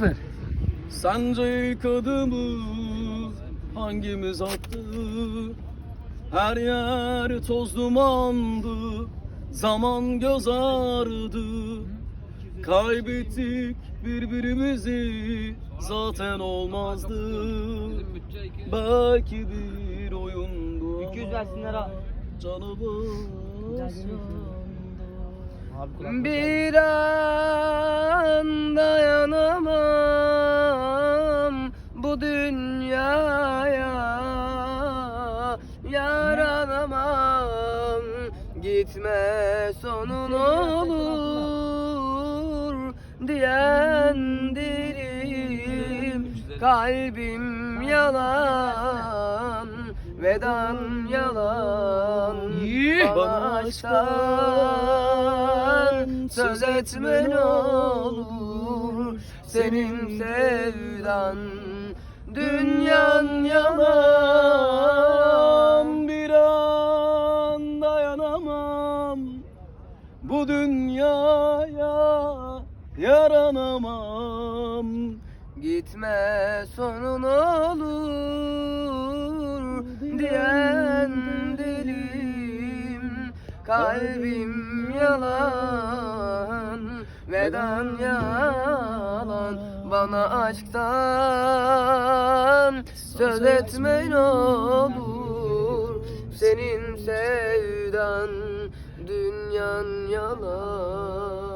Ver. Sence ilk adımı hangimiz attı? Her yer toz dumandı, zaman göz ağrıdı. Kaybettik birbirimizi, zaten olmazdı. Belki bir oyundu 200 versinler ha. Canımız yandı. Bir bu dünyaya Yaranamam. Gitme sonun olur diyen dilim. Kalbim yalan vedan yalan. Bana aşktan söz etme ne olur. Senin sevdan dünyan yalan Bir an dayanamam. Bu dünyaya yaranamam. Gitme sonun olur diyen dilim. Kalbim yalan vedan yalan Bana aşktan söz etme ne olur. Senin sevdan dünyan yalan